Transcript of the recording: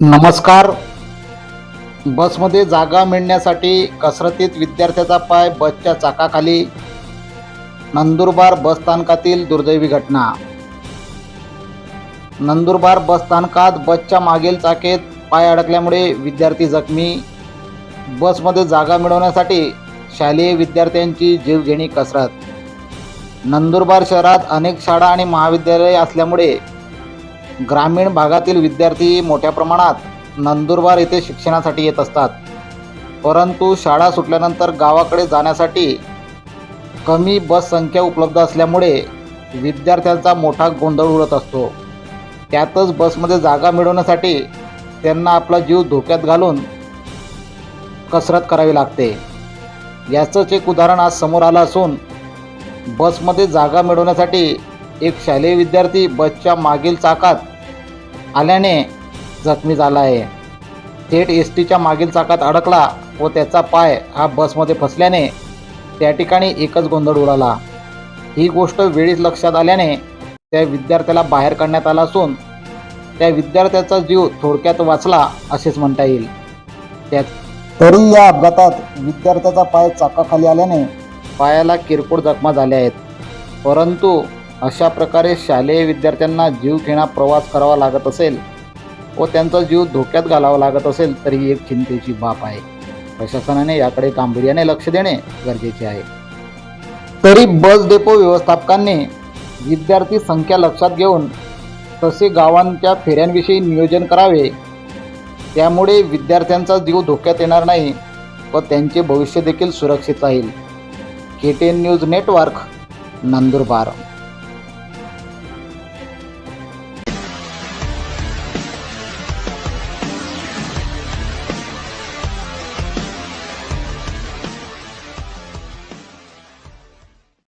नमस्कार. बसमध्ये जागा मिळण्यासाठी कसरतीत विद्यार्थ्याचा पाय बसच्या चाकाखाली. नंदुरबार बसस्थानकातील दुर्दैवी घटना. नंदुरबार बसस्थानकात बसच्या मागील चाकेत पाय अडकल्यामुळे विद्यार्थी जखमी. बसमध्ये जागा मिळवण्यासाठी शालेय विद्यार्थ्यांची जीवघेणी कसरत. नंदुरबार शहरात अनेक शाळा आणि महाविद्यालये असल्यामुळे ग्रामीण भागातील विद्यार्थी मोठ्या प्रमाणात नंदुरबार येथे शिक्षणासाठी येत असतात. परंतु शाळा सुटल्यानंतर गावाकडे जाण्यासाठी कमी बस संख्या उपलब्ध असल्यामुळे विद्यार्थ्यांचा मोठा गोंधळ उडत असतो. त्यातच बसमध्ये जागा मिळवण्यासाठी त्यांना आपला जीव धोक्यात घालून कसरत करावी लागते. याचंच एक उदाहरण आज समोर आलं असून बसमध्ये जागा मिळवण्यासाठी एक शालेय विद्यार्थी बसच्या मागील चाकात आल्याने जखमी झाला आहे. थेट एस टीच्या मागील चाकात अडकला व त्याचा पाय हा बसमध्ये फसल्याने त्या ठिकाणी एकच गोंधळ उडाला. ही गोष्ट वेळीच लक्षात आल्याने त्या विद्यार्थ्याला बाहेर काढण्यात आला असून त्या विद्यार्थ्याचा जीव थोडक्यात वाचला असेच म्हणता येईल. त्या तरी या अपघातात विद्यार्थ्याचा पाय चाकाखाली आल्याने पायाला किरकोळ जखमा झाल्या आहेत. परंतु अशा प्रकारे शालेय विद्यार्थ्यांना जीवघेणा प्रवास करावा लागत असेल व त्यांचा जीव धोक्यात घालावा लागत असेल तर ही एक चिंतेची बाब आहे. प्रशासनाने याकडे गांभीर्याने लक्ष देणे गरजेचे आहे. तरी बस डेपो व्यवस्थापकांनी विद्यार्थी संख्या लक्षात घेऊन तसे गावांच्या फेऱ्यांविषयी नियोजन करावे. त्यामुळे विद्यार्थ्यांचा जीव धोक्यात येणार नाही व त्यांचे भविष्य देखील सुरक्षित राहील. K ten news network Nandurbar.